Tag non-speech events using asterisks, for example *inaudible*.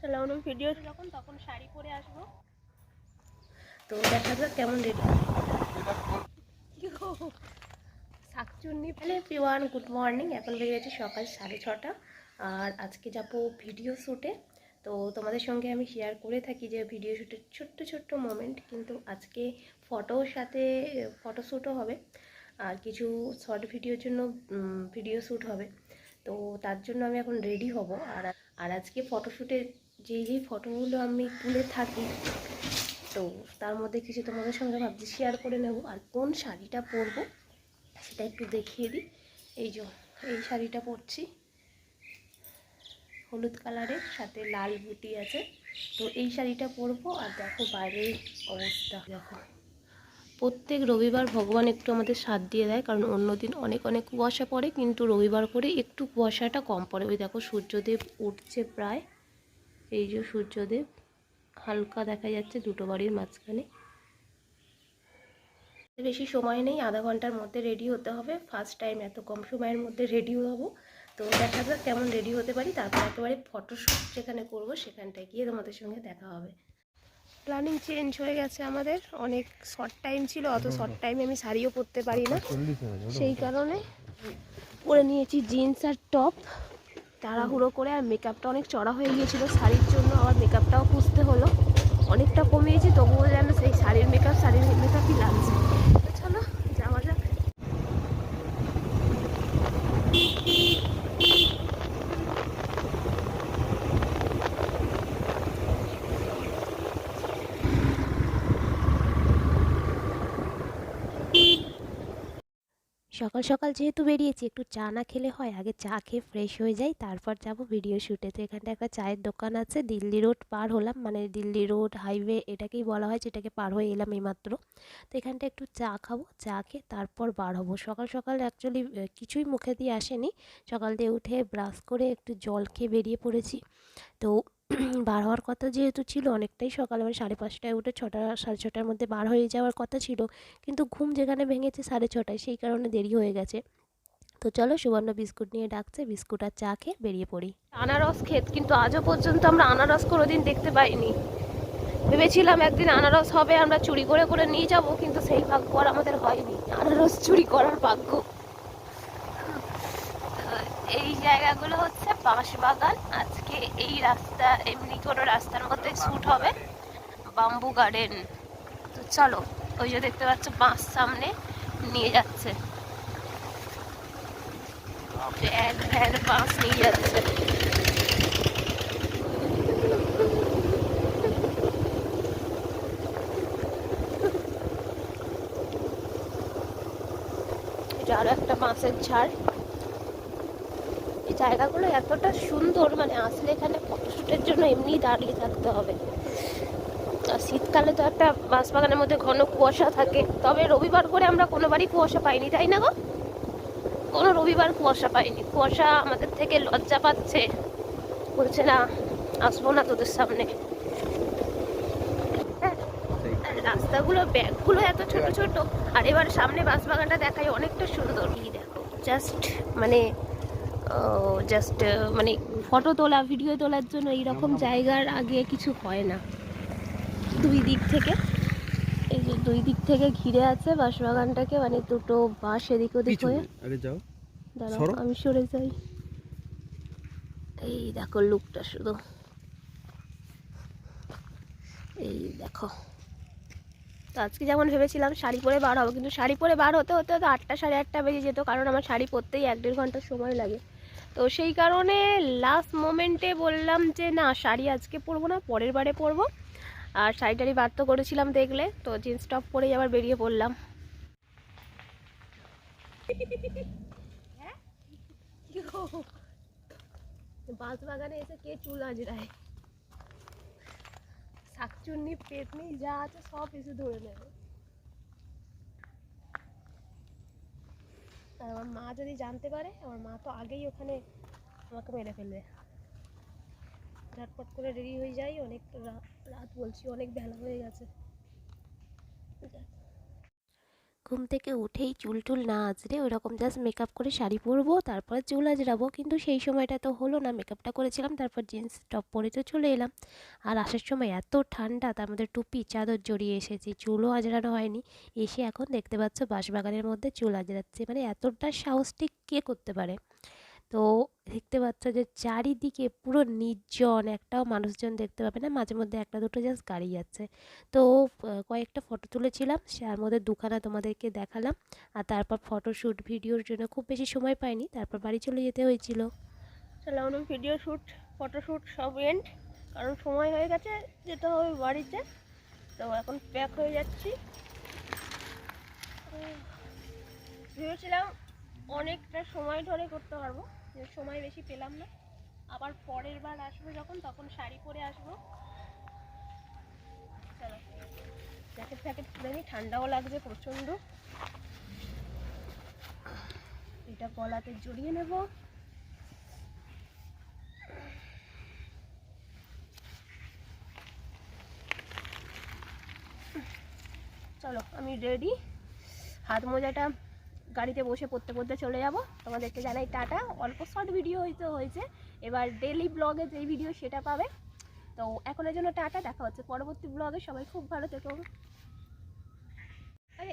চালানো ভিডিও যখন তখন শাড়ি পরে আসব। তো দেখা যাক কেমন রেডি শাকচুন্নি পেলে পিওয়ান গুড মর্নিং এখন বেরিয়ে গেছে সকাল সাড়ে ছটা। আর আজকে যাব ভিডিও শ্যুটে তো তোমাদের সঙ্গে আমি শেয়ার করে থাকি যে ভিডিও শ্যুটের ছোট্ট ছোট্ট মোমেন্ট কিন্তু আজকে ফটোর সাথে ফটোশ্যুটও হবে। আর কিছু শর্ট ভিডিওর জন্য ভিডিও শ্যুট হবে। তো তার জন্য আমি এখন রেডি হব। আর আর আজকে ফটোশ্যুটে যেই যেই ফটোগুলো আমি তুলে থাকি, তো তার মধ্যে কিছু তোমাদের সঙ্গে ভাবছি শেয়ার করে নেব। আর কোন শাড়িটা পরবো, সেটা একটু দেখিয়ে দিই। এই যে, এই শাড়িটা পরছি। হলুদ কালারের, সাথে লাল বুটি আছে। তো এই শাড়িটা পরবো, আর দেখো বাইরের অবস্থা। দেখো, প্রত্যেক রবিবার ভগবান একটু আমাদের সাথ দিয়ে দেয়, কারণ অন্যদিন অনেক অনেক কুয়াশা পড়ে, কিন্তু রবিবার করে একটু কুয়াশাটা কম পড়ে। ওই দেখো, সূর্যদেব উঠছে প্রায় এই যে সূর্যদেব হালকা দেখা যাচ্ছে দুটো বাড়ির মাঝখানে। বেশি সময় নেই আধা ঘণ্টার মধ্যে রেডি হতে হবে। ফার্স্ট টাইম এত কম সময়ের মধ্যে রেডি হব। তো দেখা যাক কেমন রেডি হতে পারি। তারপর একেবারে ফটোশ্যুট যেখানে করব সেখানটায় গিয়ে তোমাদের সঙ্গে দেখা হবে। প্ল্যানিং চেঞ্জ হয়ে গেছে আমাদের। অনেক শর্ট টাইম ছিল অত শর্ট টাইমে আমি শাড়িও পরতে পারি না। সেই কারণে পরে নিয়েছি জিন্স আর টপ তাড়াহুড়ো করে আর মেকআপটা অনেক চড়া হয়ে গিয়েছিল। শাড়ির জন্য আবার মেকআপটাও খুঁজতে হলো। অনেকটা কমিয়েছি, তবুও যেন সেই শাড়ির মেকআপ শাড়ির মেকআপই লাগছে তো চলো যাওয়া যাক সকাল সকাল যেহেতু বেরিয়েছি, একটু চা না খেলে হয়, আগে চা খেয়ে ফ্রেশ হয়ে যাই, তারপর যাব ভিডিও শ্যুটে তো এখানটা একটা চায়ের দোকান আছে, দিল্লি রোড পার হলাম মানে দিল্লি রোড হাইওয়ে এটাকেই বলা হয়, যেটাকে পার হয়ে এলাম এইমাত্র। তো এখানটা একটু চা খাব, চা খেয়ে তারপর বার হব। সকাল সকাল অ্যাকচুয়ালি কিছুই মুখে দিয়ে আসেনি। সকাল দিয়ে উঠে ব্রাশ করে একটু জল খেয়ে বেরিয়ে পড়েছি। তো *clears throat* বার হওয়ার কথা যেহেতু ছিল, অনেকটাই সকাল মানে সাড়ে পাঁচটায় উঠে ছটা, সাড়ে ছটার মধ্যে বার হয়ে যাওয়ার কথা ছিল, কিন্তু ঘুম যেখানে ভেঙেছে সাড়ে ছটায়, সেই কারণে দেরি হয়ে গেছে। তো চলো সুবর্ণ বিস্কুট নিয়ে ডাকছে, বিস্কুট আর চা খেয়ে বেরিয়ে পড়ি। আনারস ক্ষেত, কিন্তু আজও পর্যন্ত আমরা আনারস কোনোদিন দেখতে পাইনি। ভেবেছিলাম একদিন আনারস হবে, আমরা চুরি করে করে নিয়ে যাব, কিন্তু সেই ভাগ্য আর আমাদের হয়নি। আনারস চুরি করার ভাগ্য। এই জায়গাগুলো হচ্ছে বাঁশ বাগান আজকে এই রাস্তা, এমনি কোনো রাস্তার মধ্যে শ্যুট হবে। Bamboo garden. তো চলো, ওই যে দেখতে পাচ্ছ বাঁশ সামনে নিয়ে যাচ্ছে। এক বাঁশ নিয়ে যাচ্ছে। আরও একটা বাঁশের ঝাড়। জায়গাগুলো এতটা সুন্দর মানে আসলে এখানে ফটোশ্যুটের জন্য এমনি দাঁড়িয়ে থাকতে হবে। আর শীতকালে তো একটা বাঁশবাগানের মধ্যে ঘন কুয়াশা থাকে তবে রবিবার করে আমরা কোনোবারই কুয়াশা পাইনি তাই না গো? কোনো রবিবার কুয়াশা পাইনি। কুয়াশা আমাদের থেকে লজ্জা পাচ্ছে। বলছে না আসব না তোদের সামনে। হ্যাঁ, রাস্তাগুলো ব্যাগগুলো এত ছোট ছোট। আর এবার সামনে বাঁশবাগানটা দেখায় অনেকটা সুন্দর। দেখো জাস্ট মানে জাস্ট মানে ফটো তোলা ভিডিও তোলার জন্য এইরকম জায়গার আগে কিছু হয় না। দুই দিক থেকে এই যে দুই দিক থেকে ঘিরে আছে বাঁশবাগানটাকে মানে দুটো বাঁশ এদিক ওদিক হয়ে। আগে যাও। দাঁড়াও আমি সরে যাই। এই দেখো লুকটা শুধু। এই দেখো। তো আজকে যেমন ভেবেছিলাম শাড়ি পরে বার হব কিন্তু শাড়ি পরে বার হতে হতে হতে আটটা সাড়ে আটটা বেজে যেত কারণ আমার শাড়ি পরতেই এক দেড় ঘণ্টা সময় লাগে। তো সেই কারণে লাস্ট মোমেন্টে বললাম যে, না, শাড়ি আজকে পরবো না, পরের বারে পরবো। আর শাড়ি টাড়ি বার তো করেছিলাম দেখলে, তো জিন্স টপ পরেই আবার বেরিয়ে পড়লাম। বাঁশ বাগানে এসে কে চুল আজরায় শাকচুন্নি পেটনি যা আছে সব এসে ধরে নেবে। আর আমার মা যদি জানতে পারে, আমার মা তো আগেই ওখানে আমাকে মেরে ফেলবে। ঝটপট করে রেডি হয়ে যাই অনেক রাত বলছি, অনেক বেলা হয়ে গেছে। ঘুম থেকে উঠেই চুল টুল না আজরে ওইরকম জাস্ট মেকআপ করে শাড়ি পরবো, তারপরে চুল আজরাবো কিন্তু সেই সময়টা তো হলো না মেকআপটা করেছিলাম, তারপর জিন্স টপ পরে তো চলে এলাম। আর আসার সময় এত ঠান্ডা, তার মধ্যে টুপি, চাদর জড়িয়ে এসেছি, চুলও আজরানো হয়নি। এসে এখন দেখতে পাচ্ছ বাঁশবাগানের মধ্যে চুল আজরাচ্ছে মানে এতটা সাহস ঠিক কে করতে পারে? তো দেখতে পাচ্ছ যে চারিদিকে পুরো নির্জন একটাও মানুষজন দেখতে পাবে না। মাঝে মধ্যে একটা দুটো জাস্ট গাড়ি যাচ্ছে। তো কয়েকটা ফটো তুলেছিলাম, তার মধ্যে দুখানা তোমাদেরকে দেখালাম। আর তারপর ফটোশ্যুট ভিডিওর জন্য খুব বেশি সময় পাইনি, তারপর বাড়ি চলে যেতে হয়েছিল। চলো আমার ভিডিও শ্যুট ফটোশ্যুট সব এন্ড কারণ সময় হয়ে গেছে, যেতে হবে বাড়িতে। তো এখন প্যাক হয়ে যাচ্ছি। ভেবেছিলাম অনেকটা সময় ধরে করতে পারব। সময় বেশি পেলাম না। আবার পরের বার আসব যখন, তখন শাড়ি পরে আসব। চলো। জ্যাকেট ফ্যাকেট খুলে নিই ঠান্ডাও লাগছে প্রচণ্ড। এটা গলাতে জড়িয়ে নেব। চলো, আমি রেডি হাত মোজাটা গাড়িতে বসে পড়তে পড়তে চলে যাব। তোমাদেরকে জানাই টাটা। অল্প শর্ট ভিডিও হয়তো হয়েছে। এবার ডেলি ব্লগে যেই ভিডিও সেটা পাবে। তো এখনের জন্য টাটা। দেখা হচ্ছে পরবর্তী ব্লগে সবাই খুব ভালো থেকো। আরে